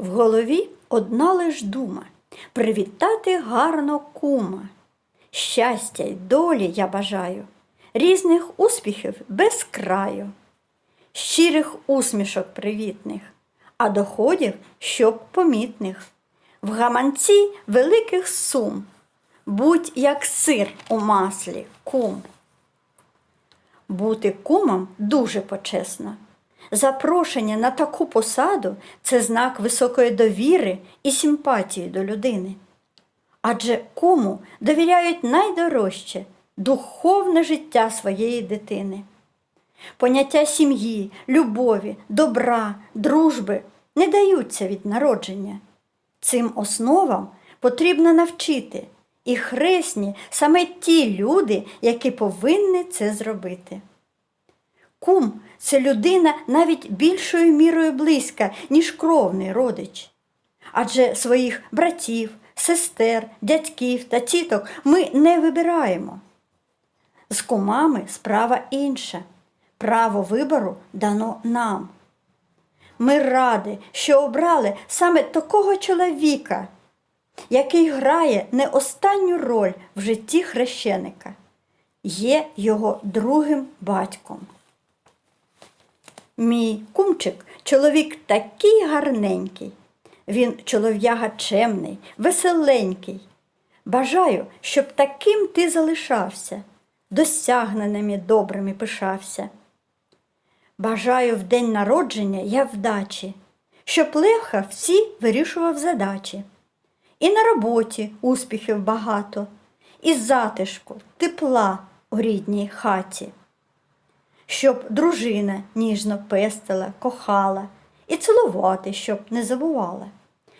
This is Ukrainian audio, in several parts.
В голові одна лиш дума привітати гарно кума. Щастя й долі я бажаю, різних успіхів без краю, щирих усмішок привітних, а доходів щоб помітних. В гаманці великих сум, будь як сир у маслі, кум. Бути кумом дуже почесно. Запрошення на таку посаду це знак високої довіри і симпатії до людини. Адже куму довіряють найдорожче духовне життя своєї дитини. Поняття сім'ї, любові, добра, дружби не даються від народження. Цим основам потрібно навчити, і хресні саме ті люди, які повинні це зробити. Кум це людина навіть більшою мірою близька, ніж кровний родич. Адже своїх братів, сестер, дядьків та тіток ми не вибираємо. З кумами справа інша. Право вибору дано нам. Ми раді, що обрали саме такого чоловіка, який грає не останню роль в житті хрещеника, є його другим батьком. Мій кумчик чоловік такий гарненький. Він чолов'яга чемний, веселенький. Бажаю, щоб таким ти залишався, досягненими добрими пишався. Бажаю в день народження я вдачі, щоб легко всі вирішував задачі. І на роботі успіхів багато, і затишку, тепла у рідній хаті щоб дружина ніжно пестила, кохала і цілувати, щоб не забувала,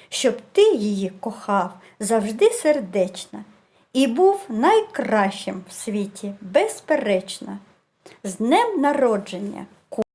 щоб ти її кохав завжди сердечно і був найкращим в світі, безперечно. З днем народження!